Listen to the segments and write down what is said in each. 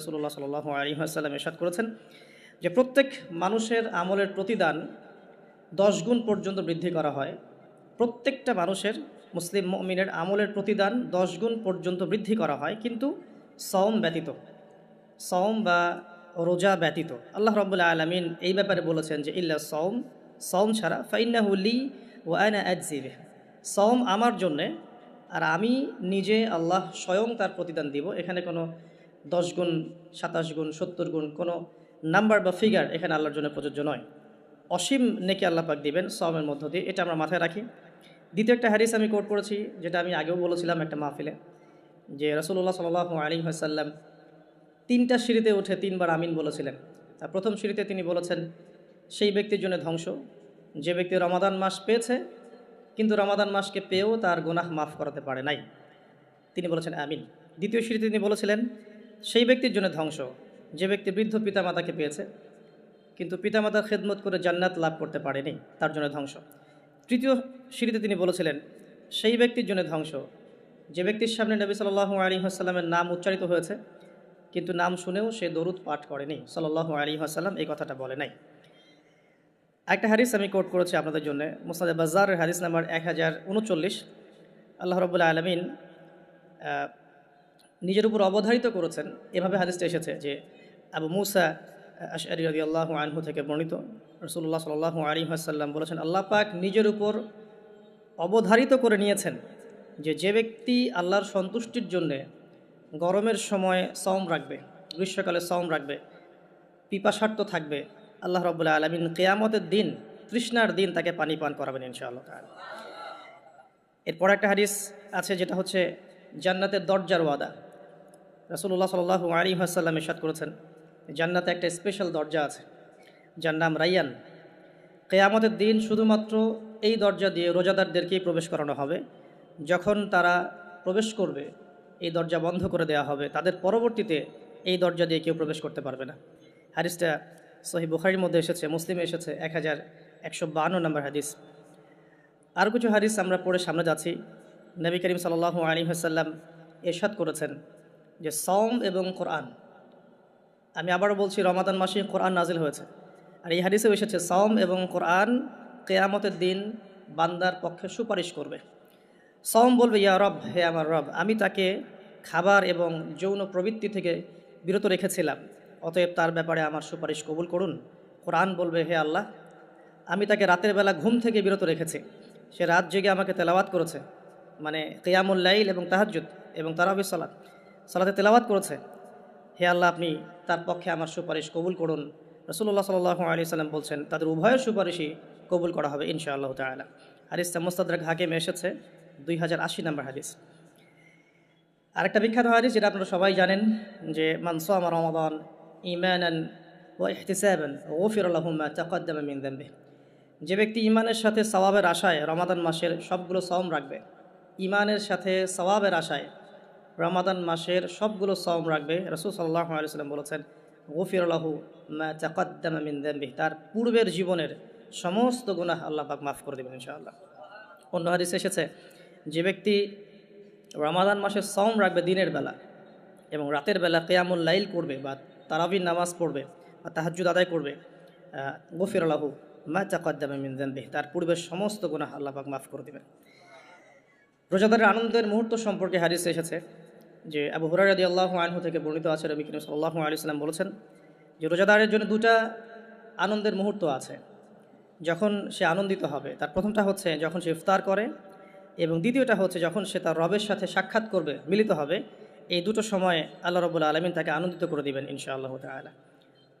রসুল্লাহ সাল আলী আসাল্লাম এরশাদ করেছেন যে প্রত্যেক মানুষের আমলের প্রতিদান দশ গুণ পর্যন্ত বৃদ্ধি করা হয়। প্রত্যেকটা মানুষের মুসলিম মমিনের আমলের প্রতিদান দশ গুণ পর্যন্ত বৃদ্ধি করা হয়, কিন্তু সওম ব্যতীত। সওম বা রোজা ব্যতীত। আল্লাহ রব্বুল্লা আলমিন এই ব্যাপারে বলেছেন যে, ইল্লা সওম সওম ছাড়া ফাইন্নাহুল্লি ও আয়না অ্যাজিবে সওম আমার জন্যে, আর আমি নিজে আল্লাহ স্বয়ং তার প্রতিদান দিব, এখানে কোনো দশ গুণ, সাতাশ গুণ, সত্তর গুণ, কোনো নাম্বার বা ফিগার এখানে আল্লাহর জন্য প্রযোজ্য নয়। অসীম নেকি পাক দিবেন সওমের মধ্য দিয়ে। এটা আমরা মাথায় রাখি। দ্বিতীয় একটা হারিস আমি কোট করেছি, যেটা আমি আগেও বলেছিলাম একটা মাহফিলে, যে রসুল্লাহ সাল আলী হাসাল্লাম তিনটা সিঁড়িতে উঠে তিনবার আমিন বলেছিলেন। তার প্রথম সিঁড়িতে তিনি বলেছেন, সেই ব্যক্তির জন্য ধ্বংস, যে ব্যক্তি রমাদান মাস পেয়েছে, কিন্তু রমাদান মাসকে পেয়েও তার গুনাহ মাফ করাতে পারে নাই। তিনি বলেছেন, আমিন। দ্বিতীয় সিঁড়িতে তিনি বলেছিলেন সেই ব্যক্তির জন্য ধ্বংস। যে ব্যক্তি বৃদ্ধ পিতামাতাকে পেয়েছে, কিন্তু পিতামাতার খেদমত করে জান্নাত লাভ করতে পারেনি, তার জন্য ধ্বংস। তৃতীয় সিঁড়িতে তিনি বলেছিলেন, সেই ব্যক্তির জন্য ধ্বংস। যে ব্যক্তির সামনে নবী সাল্লাহ আলী আসাল্লামের নাম উচ্চারিত হয়েছে, কিন্তু নাম শুনেও সে দরুদ পাঠ করেনি। সাল্লাহ আলী আসাল্লাম এই কথাটা বলে নাই। একটা হাদিস আমি কোট করেছি আপনাদের জন্য মুসাদ বাজারের হাদিস নাম্বার এক হাজার উনচল্লিশ। আল্লাহ রবুল্লা আলমিন নিজের উপর অবধারিত করেছেন। এভাবে হাদিসটা এসেছে যে আবু মুসা আশআরি রদি আল্লাহ আনহু থেকে বর্ণিত। রসুল্লাহ সাল আলী আসাল্লাম বলেছেন, আল্লাহ পাক নিজের উপর অবধারিত করে নিয়েছেন যে যে ব্যক্তি আল্লাহর সন্তুষ্টির জন্যে গরমের সময় সম রাখবে, গ্রীষ্মকালে সম রাখবে, পিপাসার্থ থাকবে, আল্লাহ রবুল্লাহ আলমিন কেয়ামতের দিন, তৃষ্ণার দিন তাকে পানি পান করাবেন ইনশাআল্লাহ এরপর একটা হাদিস আছে যেটা হচ্ছে জান্নাতের দরজার ওয়াদা। রসুল্লাহ সাল আলী আসাল্লাম ইসাদ করেছেন, জান্নাতে একটা স্পেশাল দরজা আছে, যার নাম রাইয়ান কেয়ামতের দিন শুধুমাত্র এই দরজা দিয়ে রোজাদারদেরকেই প্রবেশ করানো হবে। যখন তারা প্রবেশ করবে, এই দরজা বন্ধ করে দেওয়া হবে, তাদের পরবর্তীতে এই দরজা দিয়ে কেউ প্রবেশ করতে পারবে না। হাদিসটা সহি বুখারির মধ্যে এসেছে, মুসলিমে এসেছে, এক হাজার একশো নম্বর হাদিস। আর কিছু হাদিস আমরা পড়ে সামনে যাচ্ছি। নবী করিম সাল আলী হাসাল্লাম এরশাদ করেছেন যে সম এবং কোরআন। আমি আবারও বলছি, রমাদান মাসে কোরআন নাজিল হয়েছে। আর এই হাদিসেও এসেছে সম এবং কোরআন কেয়ামতের দিন বান্দার পক্ষে সুপারিশ করবে। সম বলবে, ইয়া রব, হে আমার রব, আমি তাকে খাবার এবং যৌন প্রবৃত্তি থেকে বিরত রেখেছিলাম। অতএব তার ব্যাপারে আমার সুপারিশ কবুল করুন। কোরআন বলবে, হে আল্লাহ, আমি তাকে রাতের বেলা ঘুম থেকে বিরত রেখেছি। সে রাত জেগে আমাকে তেলাওয়াত করেছে। মানে কেয়ামুল্লাইল এবং তাহাজুদ এবং তারাবি সালাত। সালাতে তেলাওয়াত করেছে। হে আল্লাহ, আপনি তার পক্ষে আমার সুপারিশ কবুল করুন। রসুল্লাহ সাল্লাহ আলী সাল্লাম বলছেন, তাদের উভয়ের সুপারিশই কবুল করা হবে ইনশাআল্লাহ তালা হাদিসটা মোস্তাদরাক হাকিম এসেছে, দুই হাজার আশি নম্বর হাদিস। আরেকটা বিখ্যাত হাদিস যেটা আপনারা সবাই জানেন, যে মানসো আমার রমাদান ইমানান ও ইহতিসাবান ও ফিরুল্লাহমা তাকদ্দামা যে ব্যক্তি ইমানের সাথে সওয়াবের আশায় রমাদান মাসের সবগুলো সম রাখবে ইমানের সাথে সওয়াবের আশায় রমাদান মাসের সবগুলো সম রাখবে। রসুল সাল্লাহ আলিয়াল্লাম বলেছেন, গফির আল্লাহু মা তাকদ্দামা মিন দাম্বি তার পূর্বের জীবনের সমস্ত গুনাহ আল্লাহ পাক মাফ করে দেবেন ইনশাআল্লাহ। অন্য হাদিস এসেছে, যে ব্যক্তি রমাদান মাসের সম রাখবে দিনের বেলা এবং রাতের বেলা কেয়ামুল লাইল করবে বা তারাবির নামাজ পড়বে বা তাহাজুদ আদায় করবে গফির আল্লাহু মা চাকাদ্দামে মিনজানবি তার পূর্বের সমস্ত গুনাহ আল্লাহ পাক মাফ করে দেবেন। রোজাদারের আনন্দের মুহূর্ত সম্পর্কে হাদিস এসেছে যে আবু হুরারদি আল্লাহ আনহু থেকে বর্ণিত আছে রবি কিন সাল্লাহ আলি সাল্লাম বলেছেন যে রোজাদারের জন্য দুটা আনন্দের মুহূর্ত আছে। যখন সে আনন্দিত হবে, তার প্রথমটা হচ্ছে যখন সে ইফতার করে এবং দ্বিতীয়টা হচ্ছে যখন সে তার রবের সাথে সাক্ষাৎ করবে, মিলিত হবে, এই দুটো সময়ে আল্লাহ রবুল্লা আলমিন তাকে আনন্দিত করে দিবেন ইনশা আল্লাহ তালা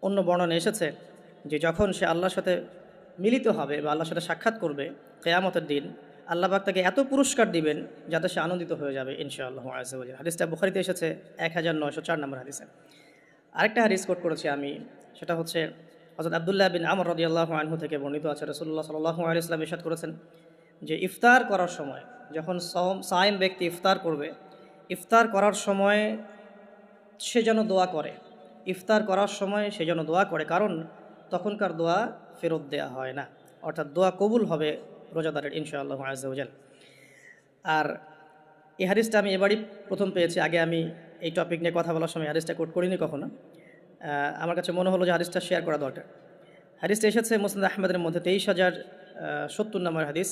অন্য বর্ণনা এসেছে যে যখন সে আল্লাহর সাথে মিলিত হবে বা আল্লাহর সাথে সাক্ষাৎ করবে, কেয়ামতের দিন আল্লাহবাক তাকে এত পুরস্কার দিবেন যাতে সে আনন্দিত হয়ে যাবে ইনশা আল্লাহ আজহাজ হাদিসটা বুখারিতে এসেছে এক হাজার নয়শো চার নম্বর হাদিসে। আরেকটা হাদিস কোট করেছি আমি, সেটা হচ্ছে হজরত আবদুল্লাহ বিন আমর রদি আল্লাহ আনহু থেকে বর্ণিত আছে। রসুল্লাহ সাল্লাহ আলি ইসলাম ইসাদ করেছেন যে, ইফতার করার সময় যখন সাইম ব্যক্তি ইফতার করবে, ইফতার করার সময় সে যেন দোয়া করে। ইফতার করার সময় সে যেন দোয়া করে, কারণ তখনকার দোয়া ফেরত দেওয়া হয় না। অর্থাৎ দোয়া কবুল হবে রোজাদারের, ইনশাআল্লাহ আজাল আর এই হাদিসটা আমি এবারই প্রথম পেয়েছি। আগে আমি এই টপিক নিয়ে কথা বলার সময় হাদিসটা কোট করিনি কখনো। আমার কাছে মনে হলো যে হাদিসটা শেয়ার করা দরকার। হাদিসটা এসেছে মুসলিম আহমেদের মধ্যে তেইশ হাজার সত্তর নম্বর হাদিস,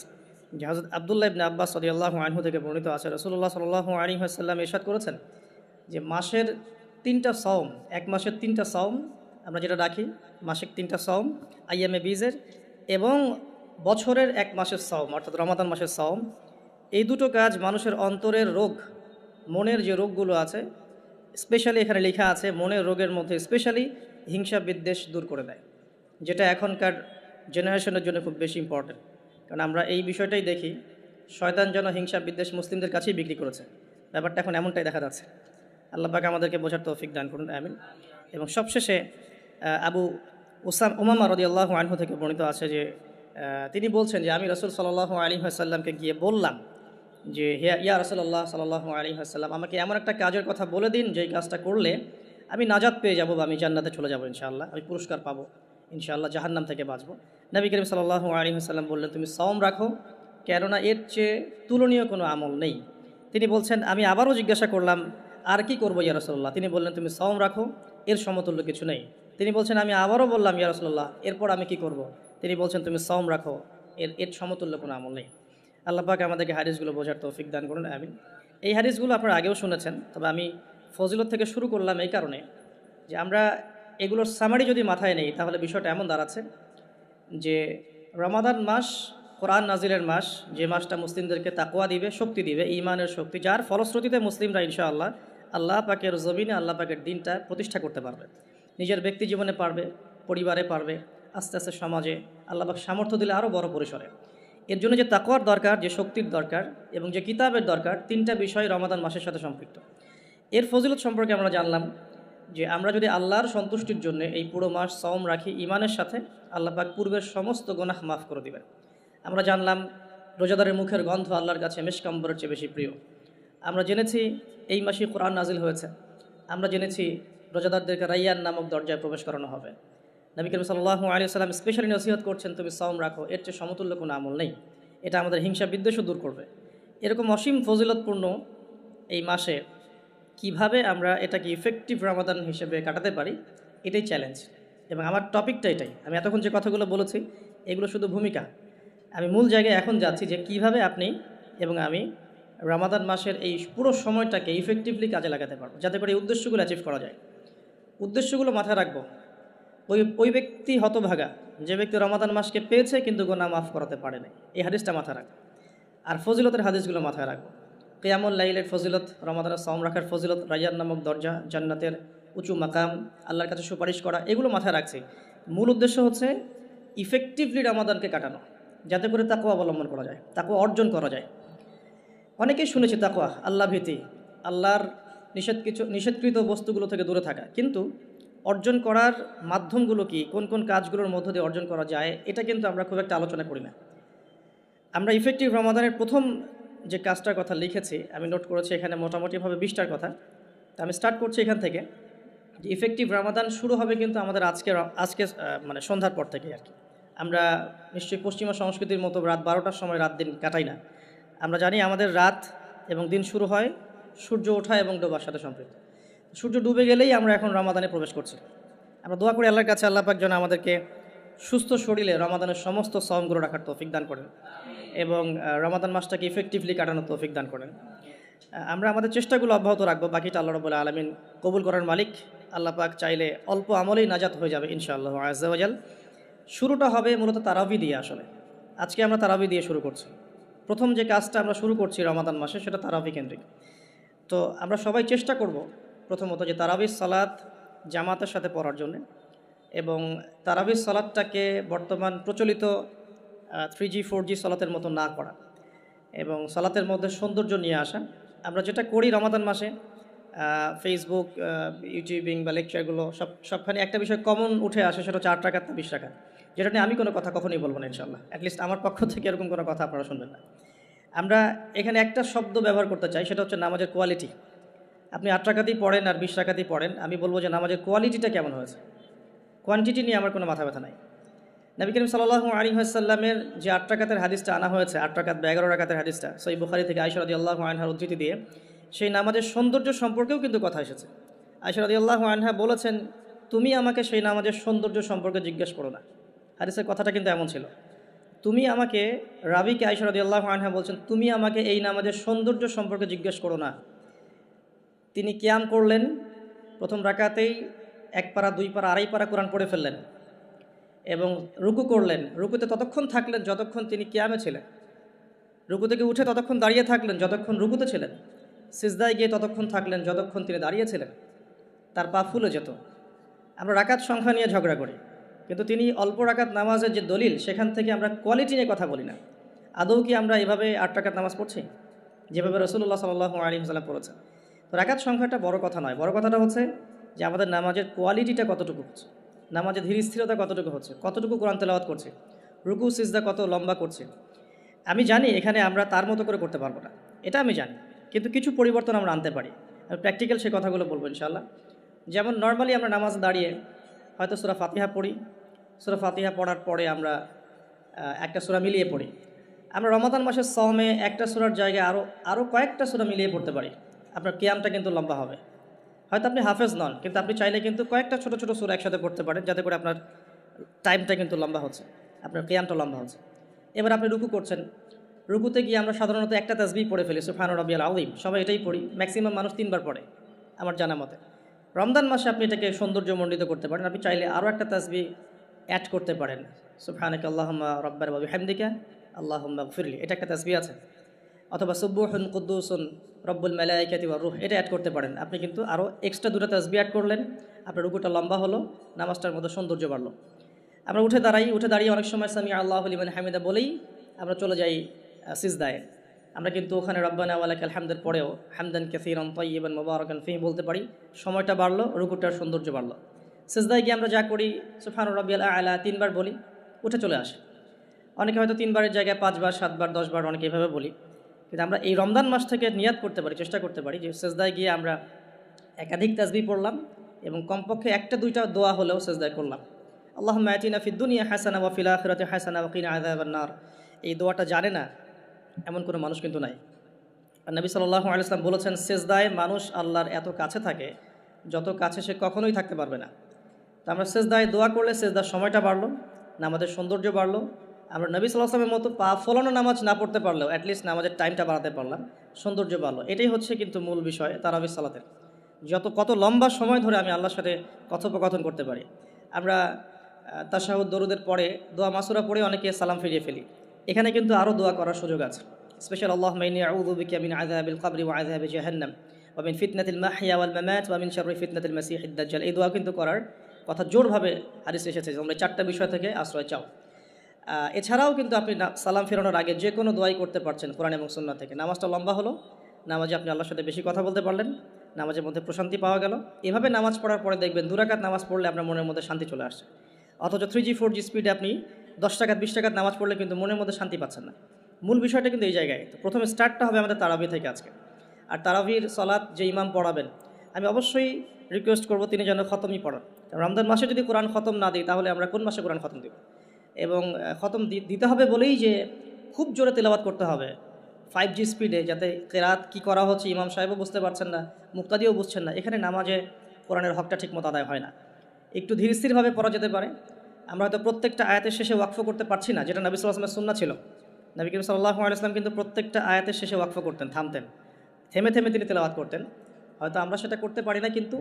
যে হজরত আবদুল্লাহ ইবনে আব্বাস সদিয়াল্লাহ আনহু থেকে বর্ণিত আছে। রসুল্লাহ সাল্লাহ আলী আসাল্লাম এরশাদ করেছেন যে মাসের তিনটা সওম, এক মাসের তিনটা সওম আমরা যেটা রাখি, মাসিক তিনটা সওম আইএমএ বীজের এবং বছরের এক মাসের সওম, অর্থাৎ রমাদান মাসের সওম, এই দুটো কাজ মানুষের অন্তরের রোগ, মনের যে রোগগুলো আছে স্পেশালি এখানে লেখা আছে, মনের রোগের মধ্যে স্পেশালি হিংসা বিদ্বেষ দূর করে দেয়, যেটা এখনকার জেনারেশনের জন্য খুব বেশি ইম্পর্টেন্ট কারণ আমরা এই বিষয়টাই দেখি, শয়তান যেন হিংসা বিদ্বেষ মুসলিমদের কাছেই বিক্রি করেছে। ব্যাপারটা এখন এমনটাই দেখা যাচ্ছে। আল্লাহ পাক আমাদেরকে বোঝার তৌফিক দান করুন, আমিন। এবং সবশেষে আবু ওসাম উমামা রদি আল্লাহ আনহু থেকে বর্ণিত আছে যে তিনি বলছেন যে আমি রসুল সাল্লাহ আলী আসাল্লামকে গিয়ে বললাম যে, হে, ইয়া রসল্লাহ সাল্লাহ আলী আসাল্লাম আমাকে এমন একটা কাজের কথা বলে দিন যেই কাজটা করলে আমি নাজাত পেয়ে যাব বা আমি জান্নাতে চলে যাব ইনশাআল্লাহ, আমি পুরস্কার পাবো, ইনশাআল্লাহ জাহান্নাম থেকে বাঁচবো। নবী করিম সাল্লাহ আলী আসাল্লাম বললেন, তুমি সম রাখো, কেননা এর চেয়ে তুলনীয় কোনো আমল নেই। তিনি বলছেন, আমি আবারও জিজ্ঞাসা করলাম, আর কি করব ইয়া রসল্লাহ তিনি বললেন, তুমি সম রাখো, এর সমতুল্য কিছু নেই। তিনি বলছেন, আমি আবারও বললাম, ইয়া রসল্লাহ এরপর আমি কি করব। তিনি বলছেন, তুমি সওম রাখো। এর এর সমতুল্য কোনো আমল নেই। আল্লাহ পাক আমাদেরকে হাদিসগুলো বোঝার তৌফিক দান করুন, আমিন। এই হাদিসগুলো আপনারা আগেও শুনেছেন, তবে আমি ফজিলত থেকে শুরু করলাম এই কারণে যে আমরা এগুলোর সামারি যদি মাথায় নেই, তাহলে বিষয়টা এমন দাঁড়াচ্ছে যে রমাদান মাস, কোরআন নাজিলের মাস, যে মাসটা মুসলিমদেরকে তাকোয়া দিবে, শক্তি দিবে ইমানের শক্তি, যার ফলশ্রুতিতে মুসলিমরা ইনশাআল্লাহ আল্লাহ পাকের জমিনে, আল্লাহ পাকের দিনটা প্রতিষ্ঠা করতে পারবে। নিজের ব্যক্তি জীবনে পারবে, পরিবারে পারবে আস্তে আস্তে সমাজে আল্লাহ পাক সামর্থ্য দিলে আরও বড় পরিসরে। এর জন্য যে তাকওয়ার দরকার, যে শক্তির দরকার এবং যে কিতাবের দরকার, তিনটা বিষয় রমাদান মাসের সাথে সম্পৃক্ত। এর ফজিলত সম্পর্কে আমরা জানলাম যে আমরা যদি আল্লাহর সন্তুষ্টির জন্য এই পুরো মাস সওম রাখি ইমানের সাথে আল্লাহ পাক পূর্বের সমস্ত গোনাহ মাফ করে দিবেন। আমরা জানলাম রোজাদারের মুখের গন্ধ আল্লাহর কাছে মেশকাম্বরের চেয়ে বেশি প্রিয়। আমরা জেনেছি এই মাসে কোরআন নাজিল হয়েছে। আমরা জেনেছি রোজাদারদেরকে রাইয়ান নামক দরজায় প্রবেশ করানো হবে। নবী করিম সাল্লাহ আলী সাল্লাম স্পেশালি নসিহত করছেন, তুমি সওম রাখো, এর চেয়ে সমতুল্য কোনো আমল নেই। এটা আমাদের হিংসা, বিদ্বেষও দূর করবে। এরকম অসীম ফজিলতপূর্ণ এই মাসে কীভাবে আমরা এটাকে ইফেক্টিভ রমাদান হিসেবে কাটাতে পারি, এটাই চ্যালেঞ্জ এবং আমার টপিকটা এটাই। আমি এতক্ষণ যে কথাগুলো বলেছি, এগুলো শুধু ভূমিকা। আমি মূল জায়গায় এখন যাচ্ছি যে কীভাবে আপনি এবং আমি রমাদান মাসের এই পুরো সময়টাকে ইফেক্টিভলি কাজে লাগাতে পারব, যাতে করে এই উদ্দেশ্যগুলো অ্যাচিভ করা যায়। উদ্দেশ্যগুলো মাথায় রাখব। ওই ওই ব্যক্তি হতভাগা। যে ব্যক্তি রমাদান মাসকে পেয়েছে কিন্তু গোনা মাফ করাতে পারে নাই। এই হাদিসটা মাথায় রাখব আর ফজিলতের হাদিসগুলো মাথায় রাখব কেয়ামুল লাইলের ফজিলত, রমাদানের সম রাখার ফজিলত রাইয়ান নামক দরজা, জান্নাতের উঁচু মাকাম, আল্লাহর কাছে সুপারিশ করা, এগুলো মাথায় রাখছি। মূল উদ্দেশ্য হচ্ছে ইফেক্টিভলি রমাদানকে কাটানো, যাতে করে তাকেও অবলম্বন করা যায় তাকেও অর্জন করা যায়। অনেকেই শুনেছি তাকওয়া, আল্লাহ ভীতি, আল্লাহর নিষেধ কিছু, নিষেধকৃত বস্তুগুলো থেকে দূরে থাকা। কিন্তু অর্জন করার মাধ্যমগুলো কি? কোন কোন কাজগুলোর মধ্য দিয়ে অর্জন করা যায়? এটা কিন্তু আমরা খুব একটা আলোচনা করি না। আমরা ইফেক্টিভ রমাদানের প্রথম যে কাজটার কথা লিখেছি, আমি নোট করেছি এখানে মোটামুটিভাবে বিশটার কথা। তা আমি স্টার্ট করছি এখান থেকে। যে ইফেক্টিভ রমাদান শুরু হবে কিন্তু আমাদের আজকে আজকে মানে সন্ধ্যার পর থেকে আর কি। আমরা নিশ্চয়ই পশ্চিমা সংস্কৃতির মতো রাত বারোটার সময় রাত দিন কাটাই না। আমরা জানি আমাদের রাত এবং দিন শুরু হয় সূর্য ওঠা এবং ডোবার সাথে সম্পৃক্ত। সূর্য ডুবে গেলেই আমরা এখন রমাদানে প্রবেশ করছি। আমরা দোয়া করি আল্লাহর কাছে আল্লাহ পাক যেন আমাদেরকে সুস্থ শরীরে রমাদানের সমস্ত সমগুলো রাখার তৌফিক দান করেন এবং রমাদান মাসটাকে ইফেক্টিভলি কাটানোর তৌফিক দান করেন। আমরা আমাদের চেষ্টাগুলো অব্যাহত রাখব। বাকিটা আল্লাহ রবুল্লা আলমিন কবুল করার মালিক। আল্লাহ পাক চাইলে অল্প আমলেই নাজাত হয়ে যাবে ইনশাআল্লাহ আজাল শুরুটা হবে মূলত তারাবি দিয়ে আসলে। আজকে আমরা তারাবি দিয়ে শুরু করছি। প্রথম যে কাজটা আমরা শুরু করছি রমাদান মাসে সেটা তারাবি কেন্দ্রিক। তো আমরা সবাই চেষ্টা করব প্রথমত যে তারাবির সালাত জামাতের সাথে পড়ার জন্য এবং তারাবির সালাদটাকে বর্তমান প্রচলিত থ্রি জি ফোর জি সালাতের মতো না করা এবং সালাতের মধ্যে সৌন্দর্য নিয়ে আসা। আমরা যেটা করি রমাদান মাসে ফেসবুক ইউটিউবিং বা লেকচারগুলো সব, সবখানে একটা বিষয় কমন উঠে আসে সেটা চার টাকা না বিশ টাকা যেটা নিয়ে আমি কোনো কথা কখনোই বলব না ইনশাল্লাহ অ্যাটলিস্ট আমার পক্ষ থেকে এরকম কোনো কথা আপনারা শুনবেন না। আমরা এখানে একটা শব্দ ব্যবহার করতে চাই, সেটা হচ্ছে নামাজের কোয়ালিটি আপনি আট টাকাতেই পড়েন আর বিশ টাকাতেই পড়েন, আমি বলব যে নামাজের কোয়ালিটিটা কেমন হয়েছে? কোয়ান্টিটি নিয়ে আমার কোনো মাথা ব্যথা নাই। নবী করিম সাল্লাহ আলী সাল্লামের যে আট টাকাতের হাদিসটা আনা হয়েছে, আট টাকাত বা এগারো টাকাতের হাদিসটা, সই বুখারি থেকে আইসরাদি আল্লাহ আনহার উদ্ধৃতি দিয়ে, সেই নামাজের সৌন্দর্য সম্পর্কেও কিন্তু কথা এসেছে। আয়সা আল্লাহ আনহা বলেছেন, তুমি আমাকে সেই নামাজের সৌন্দর্য সম্পর্কে জিজ্ঞেস করো না। হাদিসের কথাটা কিন্তু এমন ছিল। তুমি আমাকে, রাবিকে আয়সা আল্লাহ আনহা বলছেন, তুমি আমাকে এই নামাজের সৌন্দর্য সম্পর্কে জিজ্ঞেস করো না। তিনি কিয়াম করলেন, প্রথম রাকাতেই এক পারা, দুই পারা, আড়াই পারা কোরআন পড়ে ফেললেন এবং রুকু করলেন। রুকুতে ততক্ষণ থাকলেন যতক্ষণ তিনি কিয়ামে ছিলেন। রুকু থেকে উঠে ততক্ষণ দাঁড়িয়ে থাকলেন যতক্ষণ রুকুতে ছিলেন। সিজদায় গিয়ে ততক্ষণ থাকলেন যতক্ষণ তিনি দাঁড়িয়েছিলেন তার পা ফুলে যেত। আমরা রাকাত সংখ্যা নিয়ে ঝগড়া করি, কিন্তু তিনি অল্প রাকাত নামাজের যে দলিল, সেখান থেকে আমরা কোয়ালিটি নিয়ে কথা বলি না। আদৌ কি আমরা এভাবে আট রাকাত নামাজ পড়ছি? যেভাবে রসুল্লাহ সাল্লাহ আলী সাল্লাম পড়েছেন। তো রাকাত সংখ্যাটা বড় কথা নয়। বড় কথাটা হচ্ছে যে আমাদের নামাজের কোয়ালিটিটা কতটুকু হচ্ছে? নামাজের ধীর স্থিরতা কতটুকু হচ্ছে? কতটুকু কোরআন তেলাওয়াত করছে? রুকু, সিজদা কত লম্বা করছে? আমি জানি এখানে আমরা তার মতো করে করতে পারব না। এটা আমি জানি। কিন্তু কিছু পরিবর্তন আমরা আনতে পারি। আমি প্র্যাকটিক্যাল সে কথাগুলো বলব ইনশাল্লাহ যেমন নর্মালি আমরা নামাজ দাঁড়িয়ে হয়তো সুরা ফাতিহা পড়ি। সুরা ফাতিহা পড়ার পরে আমরা একটা সুরা মিলিয়ে পড়ি। আমরা রমাদান মাসের সহমে একটা সুরার জায়গায় আরও আরও কয়েকটা সুরা মিলিয়ে পড়তে পারি। আপনার কিয়ামটা কিন্তু লম্বা হবে। হয়তো আপনি হাফেজ নন, কিন্তু আপনি চাইলে কিন্তু কয়েকটা ছোটো ছোটো সুরা একসাথে পড়তে পারেন, যাতে করে আপনার টাইমটা কিন্তু লম্বা হচ্ছে, আপনার কিয়ামটা লম্বা হচ্ছে। এবার আপনি রুকু করছেন। রুকুতে গিয়ে আমরা সাধারণত একটা তাসবি পড়ে ফেলি সুফান রবিআল আউলিম সবাই এটাই পড়ি, ম্যাক্সিমাম মানুষ তিনবার পড়ে, আমার জানা মতে। রমজান মাসে আপনি এটাকে সৌন্দর্যমণ্ডিত করতে পারেন, আপনি চাইলে আরও একটা তাসবি অ্যাড করতে পারেন। সুফানাক আল্লাহম্মা রব্বার বাবু হামদিকা আল্লাহম্মা ফিরলি এটা একটা তাসবি আছে। অথবা সুব্বুহন কুদ্দুসুন রব্বুল মেলাইকাতি বা রুহ, এটা অ্যাড করতে পারেন। আপনি কিন্তু আরও এক্সট্রা দুটো তাসবি অ্যাড করলেন, আপনার রুকুটা লম্বা হলো, নামাজটার মধ্যে সৌন্দর্য বাড়লো। আমরা উঠে দাঁড়াই, উঠে দাঁড়িয়ে অনেক সময় সামি আল্লাহ আলিমান হামিদা বলেই আমরা চলে যাই সিজদায়। আমরা কিন্তু ওখানে রব্বানা ওয়ালাক আলহামদের পরেও হামদান কাসিরন তৈবান মোবারকান ফিহ বলতে পারি, সময়টা বাড়লো, রুকুটার সৌন্দর্য বাড়লো। সিজদায় গিয়ে আমরা যা করি সুফান রবিআল আলা, তিনবার বলি, উঠে চলে আসে। অনেকে হয়তো তিনবারের জায়গায় পাঁচবার, সাতবার, দশবার অনেকে এভাবে বলি। কিন্তু আমরা এই রমজান মাস থেকে নিয়াত করতে পারি, চেষ্টা করতে পারি যে সেজদায় গিয়ে আমরা একাধিক তাজবি পড়লাম এবং কমপক্ষে একটা দুইটা দোয়া হলেও সেজদায় করলাম। আল্লাহ মায়াতিনা ফিদ্দুনিয়া হাসানা ওয়া ফিল আখিরাতি হাসানা ওয়া কিনা আযাবান নার। এই দোয়াটা জানে না, এমন কোনো মানুষ কিন্তু নাই। আর নবী সাল্লাল্লাহু আলাইহি সাল্লাম বলেছেন, সেজদায় মানুষ আল্লাহর এত কাছে থাকে, যত কাছে সে কখনোই থাকতে পারবে না। তো আমরা সেজদায় দোয়া করলে সেজদার সময়টা বাড়লো, নামাজের সৌন্দর্য বাড়লো আমরা নবী সাল্লাহ আসলামের মতো পা ফলানো নামাজ না পড়তে পারলেও অ্যাটলিস্ট নামাজের টাইমটা বাড়াতে পারলাম। সৌন্দর্য বাড়লো এটাই হচ্ছে কিন্তু মূল বিষয় তারাবি সালাতের। যত, কত লম্বা সময় ধরে আমি আল্লাহর সাথে কথোপকথন করতে পারি। আমরা তাশাহুদ দরুদের পরে দোয়া মাসুরা পড়ে অনেকে সালাম ফিরিয়ে ফেলি। এখানে কিন্তু আরও দোয়া করার সুযোগ আছে। স্পেশাল আল্লাহ মাইনি আউযু বিকা মিন আযাবিল কবরি ওয়া আযাবি জাহান্নাম ওয়া মিন ফিতনাতিল মাহইয়া ওয়াল মামাত ওয়া মিন শাররি ফিতনাতিল মাসিহিদ দাজ্জাল এই দোয়া কিন্তু করার কথা জোরভাবে হাদিস এসেছে যে তোমরা চারটা বিষয় থেকে আশ্রয় চাও। এছাড়াও কিন্তু আপনি সালাম ফেরানোর আগে যে কোনো দোয়াই করতে পারছেন কোরআন এবং সুন্নাহ থেকে। নামাজটা লম্বা হলো, নামাজে আপনি আল্লাহর সাথে বেশি কথা বলতে পারলেন, নামাজের মধ্যে প্রশান্তি পাওয়া গেল। এভাবে নামাজ পড়ার পরে দেখবেন দুরাকাত নামাজ পড়লে আপনার মনের মধ্যে শান্তি চলে আসছে। অথচ থ্রি জি ফোর জি স্পিডে আপনি দশ টাকাত, বিশ টাকাত নামাজ পড়লে কিন্তু মনের মধ্যে শান্তি পাচ্ছেন না। মূল বিষয়টা কিন্তু এই জায়গায়। তো প্রথমে স্টার্টটা হবে আমাদের তারাবি থেকে আজকে। আর তারাবির সলাৎ যে ইমাম পড়াবেন, আমি অবশ্যই রিকোয়েস্ট করব তিনি যেন খতমই পড়ান। রমজান মাসে যদি কোরআন খতম না দিই, তাহলে আমরা কোন মাসে কোরআন খতম দিব? এবং খতম দিতে হবে বলেই যে খুব জোরে তেলাবাত করতে হবে। ফাইভ জি স্পিডে যাতে কেরাত কি করা হচ্ছে ইমাম সাহেবও বুঝতে পারছেন না, মুক্তাদিও বুঝছেন না, এখানে নামাজে কোরআনের হকটা ঠিকমতো আদায় হয় না। একটু ধীর স্থিরভাবে পড়া যেতে পারে। আমরা হয়তো প্রত্যেকটা আয়াতের শেষে ওয়াকফ করতে পারছি না, যেটা নবী সাল্লামের সুন্না ছিল। নবী করিম সাল্লাহ আলাইসলাম কিন্তু প্রত্যেকটা আয়াতের শেষে ওয়াকফ করতেন, থামতেন। থেমে থেমে তিনি তেলাওয়াত করতেন। হয়তো আমরা সেটা করতে পারি না, কিন্তু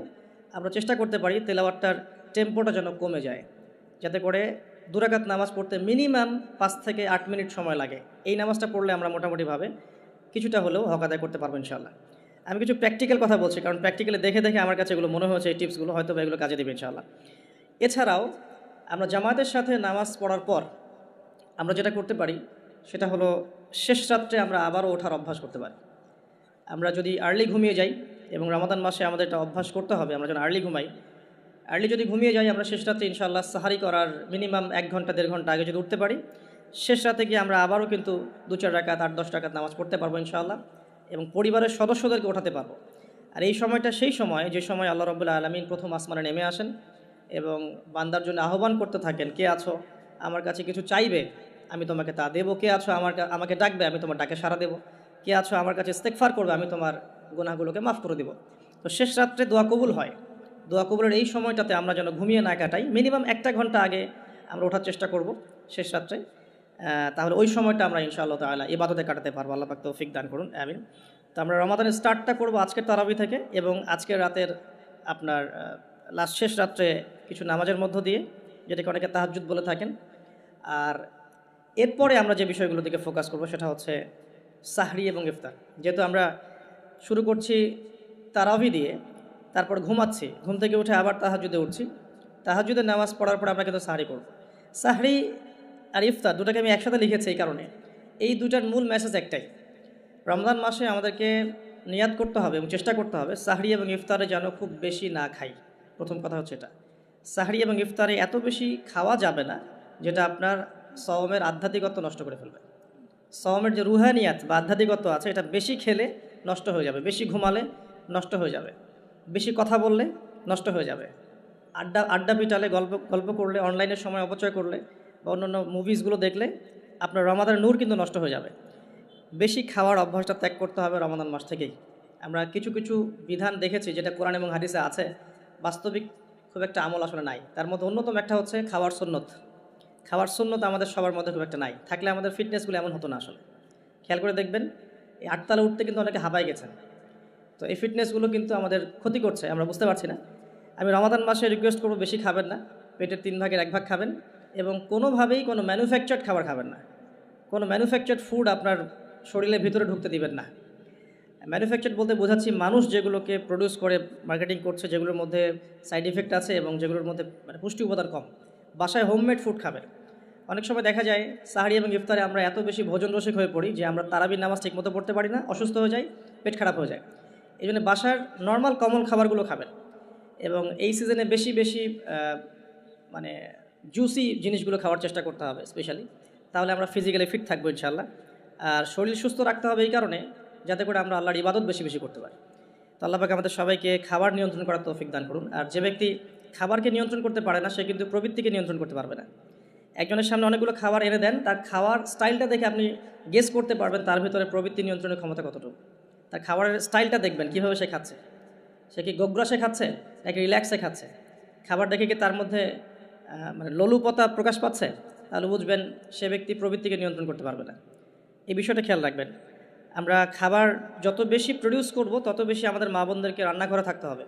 আমরা চেষ্টা করতে পারি তেলাওয়াতটার টেম্পোটা যেন কমে যায়। যাতে করে দুরাকাত নামাজ পড়তে মিনিমাম পাঁচ থেকে আট মিনিট সময় লাগে। এই নামাজটা পড়লে আমরা মোটামুটিভাবে কিছুটা হলেও হক আদায় করতে পারব ইনশাল্লাহ আমি কিছু প্র্যাকটিক্যাল কথা বলছি, কারণ প্র্যাকটিক্যালি দেখে দেখে আমার কাছে এগুলো মনে হয়েছে, এই টিপসগুলো হয়তো বা এগুলো কাজে দেবে ইনশাল্লাহ এছাড়াও আমরা জামাতের সাথে নামাজ পড়ার পর আমরা যেটা করতে পারি, সেটা হলো শেষ রাত্রে আমরা আবারও ওঠার অভ্যাস করতে পারি। আমরা যদি আর্লি ঘুমিয়ে যাই এবং রমাদান মাসে আমাদের একটা অভ্যাস করতে হবে, আমরা যেন আর্লি ঘুমাই আর্লি যদি ঘুমিয়ে যাই আমরা শেষ রাতে ইনশাল্লাহ সাহারি করার মিনিমাম এক ঘণ্টা, দেড় ঘণ্টা আগে যদি উঠতে পারি, শেষ রাতে গিয়ে আমরা আবারও কিন্তু দু, চার রাকাত, আট, দশ টাকাত নামাজ পড়তে পারব ইনশাআল্লাহ এবং পরিবারের সদস্যদেরকে ওঠাতে পারব। আর এই সময়টা সেই সময়, যে সময় আল্লাহ রবুল্লা আলমিন প্রথম আসমানে নেমে আসেন এবং বান্দার জন্য আহ্বান করতে থাকেন, কে আছো? আমার কাছে কিছু চাইবে? আমি তোমাকে তা দেবো। কে আছো? আমার আমাকে ডাকবে। আমি তোমার ডাকে সাড়া দেবো। কে আছো? আমার কাছে ইস্তেকফার করবে। আমি তোমার গুনাহগুলোকে মাফ করে দেবো। তো শেষ রাত্রে দোয়া কবুল হয়। দোয়া কবুলের এই সময়টাতে আমরা যেন ঘুমিয়ে না কাটাই। মিনিমাম একটা ঘণ্টা আগে আমরা ওঠার চেষ্টা করব শেষ রাত্রে। তাহলে ওই সময়টা আমরা ইনশাআল্লাহ তাআলা ইবাদতে কাটাতে পারব। আল্লাহ পাক তৌফিক দান করুন। আমিন। তো আমরা রমাদানের স্টার্টটা করব আজকের তারাবি থেকে এবং আজকের রাতের আপনার লাস্ট শেষ রাত্রে কিছু নামাজের মধ্য দিয়ে, যেটাকে অনেকে তাহাজ্জুদ বলে থাকেন। আর এরপরে আমরা যে বিষয়গুলোর দিকে ফোকাস করব সেটা হচ্ছে সাহরি এবং ইফতার। যেহেতু আমরা শুরু করছি তারাবি দিয়ে তারপর ঘুমাচ্ছি। ঘুম থেকে উঠে আবার তাহাজুদে উঠছি। তাহাজুদে নামাজ পড়ার পর আমরা কিন্তু সাহরি করব। সাহরি আর ইফতার দুটাকে আমি একসাথে লিখেছি এই কারণে। এই দুটার মূল মেসেজ একটাই। রমজান মাসে আমাদেরকে নিয়াদ করতে হবে এবং চেষ্টা করতে হবে সাহরি এবং ইফতারে যেন খুব বেশি না খাই। প্রথম কথা হচ্ছে এটা। সাহরি এবং ইফতারে এত বেশি খাওয়া যাবে না যেটা আপনার সওমের আধ্যাত্মিকত্ব নষ্ট করে ফেলবে। সওমের যে রুহানিয়াত বা আধ্যাত্মিকত্ব আছে এটা বেশি খেলে নষ্ট হয়ে যাবে, বেশি ঘুমালে নষ্ট হয়ে যাবে। বেশি কথা বললে নষ্ট হয়ে যাবে। আড্ডা আড্ডা পিটালে, গল্প গল্প করলে অনলাইনের সময় অপচয় করলে বা অন্যান্য মুভিসগুলো দেখলে আপনার রমাদানের নূর কিন্তু নষ্ট হয়ে যাবে। বেশি খাওয়ার অভ্যাসটা ত্যাগ করতে হবে রমাদান মাস থেকেই। আমরা কিছু কিছু বিধান দেখেছি যেটা কোরআন এবং হাদিসে আছে। বাস্তবিক খুব একটা আমল আসলে নাই। তার মধ্যে অন্যতম একটা হচ্ছে খাওয়ার সুন্নত। খাওয়ার সুন্নত আমাদের সবার মধ্যে খুব একটা নাই। থাকলে আমাদের ফিটনেসগুলো এমন হতো না আসলে। খেয়াল করে দেখবেন, এই আটতলা উঠতে কিন্তু অনেকে হাবাই গেছেন। তো এই ফিটনেসগুলো কিন্তু আমাদের ক্ষতি করছে, আমরা বুঝতে পারছি না। আমি রমাদান মাসে রিকোয়েস্ট করব বেশি খাবেন না, পেটের তিন ভাগের এক ভাগ খাবেন এবং কোনোভাবেই কোনো ম্যানুফ্যাকচার্ড খাবার খাবেন না। কোনো ম্যানুফ্যাকচার্ড ফুড আপনার শরীরের ভিতরে ঢুকতে দিবেন না। ম্যানুফ্যাকচার বলতে বোঝাচ্ছি মানুষ যেগুলোকে প্রডিউস করে মার্কেটিং করছে, যেগুলোর মধ্যে সাইড ইফেক্ট আছে এবং যেগুলোর মধ্যে মানে পুষ্টি উপাদান কম, বাসায় হোমমেড ফুড খাবেন। অনেক সময় দেখা যায় সাহারি এবং ইফতারে আমরা এত বেশি ভোজন রসিক হয়ে পড়ি যে আমরা তারাবির নামাজ ঠিকমতো পড়তে পারি না, অসুস্থ হয়ে যাই, পেট খারাপ হয়ে যায়। এই জন্য বাসার নর্মাল কমন খাবারগুলো খাবেন। এবং এই সিজনে বেশি বেশি মানে জুসি জিনিসগুলো খাওয়ার চেষ্টা করতে হবে স্পেশালি তাহলে আমরা ফিজিক্যালি ফিট থাকব ইনশাল্লাহ আর শরীর সুস্থ রাখতে হবে এই কারণে যাতে করে আমরা আল্লাহর ইবাদত বেশি বেশি করতে পারি। তো আল্লাহ পাক আমাদের সবাইকে খাবার নিয়ন্ত্রণ করার তৌফিক দান করুন। আর যে ব্যক্তি খাবারকে নিয়ন্ত্রণ করতে পারে না, সে কিন্তু প্রবৃত্তিকে নিয়ন্ত্রণ করতে পারবে না। একজনের সামনে অনেকগুলো খাবার এনে দেন, তার খাওয়ার স্টাইলটা দেখে আপনি গেস করতে পারবেন তার ভিতরে প্রবৃত্তি নিয়ন্ত্রণের ক্ষমতা কতটুকু। তার খাবারের স্টাইলটা দেখবেন কীভাবে সে খাচ্ছে। সে কি গোগ্রাসে খাচ্ছে নাকি রিল্যাক্সে খাচ্ছে? খাবার দেখে কি তার মধ্যে মানে লোলুপতা প্রকাশ পাচ্ছে? তাহলে বুঝবেন সে ব্যক্তি প্রবৃত্তিকে নিয়ন্ত্রণ করতে পারবে না। এই বিষয়টা খেয়াল রাখবেন। আমরা খাবার যত বেশি প্রডিউস করব তত বেশি আমাদের মা বোনদেরকে রান্না করে থাকতে হবে।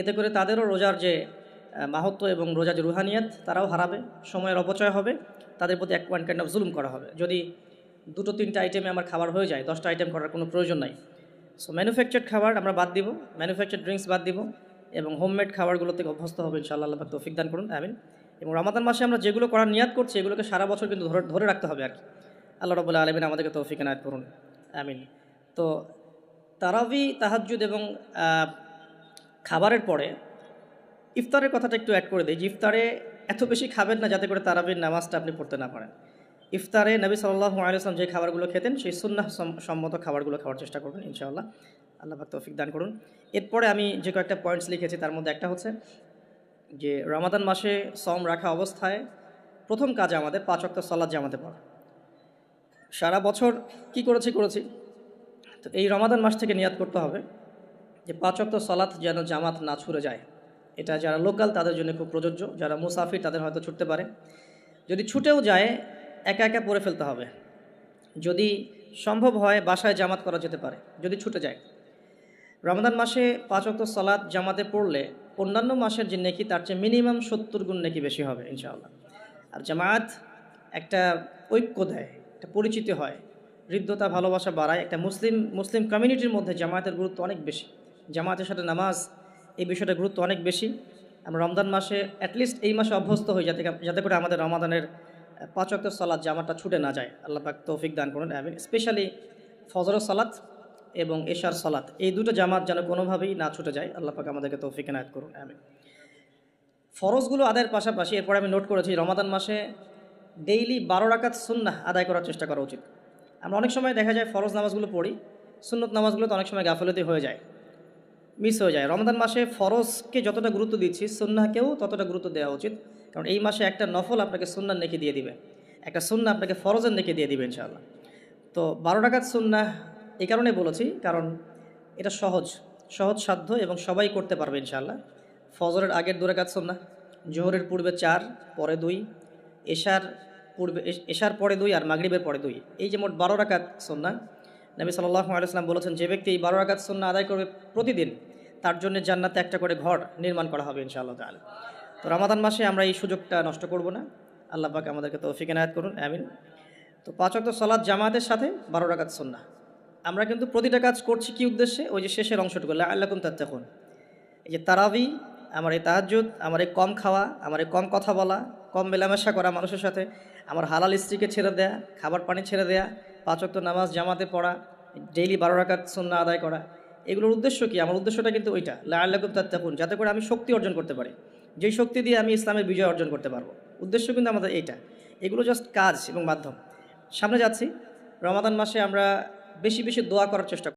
এতে করে তাদেরও রোজার যে আহ, মাহাত্ম এবং রোজার যে রুহানিয়াত তারাও হারাবে সময়ের অপচয় হবে তাদের প্রতি এক পয়েন্ট কাইন্ড অফ জুলুম করা হবে। যদি দুটো তিনটা আইটেমে আমার খাবার হয়ে যায় দশটা আইটেম করার কোনো প্রয়োজন নাই। সো ম্যানুফ্যাকচার্ড খাবার আমরা বাদ দিব ম্যানুফ্যাকচার্ড ড্রিঙ্কস বাদ দিব এবং হোমমেড খাবারগুলো থেকে অভ্যস্ত হবে, ইনশাআল্লাহ আল্লাহ তৌফিক দান করুন, আমিন। এবং রমাদান মাসে আমরা যেগুলো করার নিয়াত করছি, এগুলোকে সারা বছর কিন্তু ধরে ধরে রাখতে হবে আর কি। আল্লাহ রবুল্লাহ আলমিন আমাদেরকে তৌফিক এনায়ত করুন, আমিন। তো, তারাবি, তাহাজ্জুদ এবং খাবারের পরে ইফতারের কথাটা একটু অ্যাড করে দিই, যে ইফতারে এত বেশি খাবেন না যাতে করে তারাবির নামাজটা আপনি পড়তে না পারেন। ইফতারে নবী সাল্লাহ আলিয়াল্লাম যে খাবারগুলো খেতেন, সেই সুন্নাহ সম্মত খাবারগুলো খাওয়ার চেষ্টা করবেন, ইনশাআল্লাহ। আল্লাহ পাক তৌফিক দান করুন। এরপরে আমি যে কয়েকটা পয়েন্টস লিখেছি, তার মধ্যে একটা হচ্ছে যে রমাদান মাসে সম রাখা অবস্থায় প্রথম কাজ আমাদের পাঁচ অক্ট সলাদ জামাতে পড়া। সারা বছর কি করেছি করেছি? তো এই রমাদান মাস থেকে নিয়াদ করতে হবে যে পাঁচ অক্ট সলাৎ যেন জামাত না ছুড়ে যায়। এটা যারা লোকাল, তাদের জন্য খুব প্রযোজ্য। যারা মুসাফির, তাদের হয়তো ছুটতে পারে। যদি ছুটেও যায় একা একা পড়ে ফেলতে হবে। যদি সম্ভব হয় বাসায় জামাত করা যেতে পারে, যদি ছুটে যায়। রমাদান মাসে পাঁচ অক্ট সালাদ জামাতে পড়লে অন্যান্য মাসের যে নেকি, তার চেয়ে মিনিমাম সত্তর গুণ নেকি বেশি হবে ইনশাআল্লাহ। আর জামায়াত একটা ঐক্য দেয়, একটা পরিচিতি হয়, হৃদ্যতা, ভালোবাসা বাড়ায়, একটা মুসলিম মুসলিম কমিউনিটির মধ্যে জামায়াতের গুরুত্ব অনেক বেশি। জামায়াতের সাথে নামাজ এই বিষয়টার গুরুত্ব অনেক বেশি। আমরা রমজান মাসে অ্যাটলিস্ট এই মাসে অভ্যস্ত হই, যাতে যাতে করে আমাদের রমাদানের পাঁচ অক্ট সালাদ জামাটা ছুটে না যায়। আল্লাহ পাক তৌফিক দান করুন, আমিন। স্পেশালি ফজর সালাত এবং এশার সালাত, এই দুটো জামাত যেন কোনোভাবেই না ছুটে যায়। আল্লাহ পাক আমাদেরকে তৌফিক এনায়ত করুন, আমিন। ফরজগুলো আদায়ের পাশাপাশি, এরপরে আমি নোট করেছি, রমাদান মাসে ডেইলি বারো রাকাত সুন্নাহ আদায় করার চেষ্টা করা উচিত। আমরা অনেক সময় দেখা যায় ফরজ নামাজগুলো পড়ি, সুন্নত নামাজগুলো তো অনেক সময় গাফলতি হয়ে যায় মিস হয়ে যায়। রমাদান মাসে ফরজকে যতটা গুরুত্ব দিচ্ছি, সুন্নাহকেও ততটা গুরুত্ব দেওয়া উচিত। কারণ এই মাসে একটা নফল আপনাকে সুন্নার নেকি দিয়ে দিবে। একটা সুন্না আপনাকে ফরজের নেকি দিয়ে দিবে ইনশাআল্লাহ। তো বারো টাকার সুন্নাহ এই কারণে বলেছি, কারণ এটা সহজ সহজ সাধ্য এবং সবাই করতে পারবে ইনশাআল্লাহ। ফজরের আগের দু রাকাত সুন্নাহ, জোহরের পূর্বে চার, পরে দুই, এশার পূর্বে এশ- এশার পরে দুই আর মাগরিবের পরে দুই। এই যে মোট বারো রাকাত সুন্নাহ, নবী সাল্লাল্লাহু আলাইহি সাল্লাম বলেছেন, যে ব্যক্তি এই বারো রাকাত সুন্নাহ আদায় করবে প্রতিদিন, তার জন্য জান্নাতে একটা করে ঘর নির্মাণ করা হবে ইনশাআল্লাহ তাআলা। তো রমাদান মাসে আমরা এই সুযোগটা নষ্ট করব না। আল্লাহ পাক আমাদেরকে তৌফিক এনায়াত করুন, আমিন। তো পাঁচ ওয়াক্ত সালাদ জামাতের সাথে বারো রাকাত সুন্নাহ। আমরা কিন্তু প্রতিটা কাজ করছি কি উদ্দেশ্যে? ওই যে শেষের অংশটুকু আল্লাহ তাত্তাকুন। এই যে তারাবি, আমার এই তাহাজ্জুদ, আমার এই কম খাওয়া, আমার এই কম কথা বলা, কম মেলামেশা করা মানুষের সাথে, আমার হালাল স্ত্রীকে ছেড়ে দেয়া, খাবার পানি ছেড়ে দেয়া পাঁচক্ত নামাজ জামাতে পড়া, ডেইলি বারো রাকাত সন্না আদায় করা, এগুলোর উদ্দেশ্য কি? আমার উদ্দেশ্যটা কিন্তু ওইটা লাল্লাকুম তাত্তাকুন, যাতে করে আমি শক্তি অর্জন করতে পারি। যেই শক্তি দিয়ে আমি ইসলামের বিজয় অর্জন করতে পারব। উদ্দেশ্য কিন্তু আমাদের এইটা। এগুলো জাস্ট কাজ এবং মাধ্যম। সামনে যাচ্ছি। রমাদান মাসে আমরা বেশি বেশি দোয়া করার চেষ্টা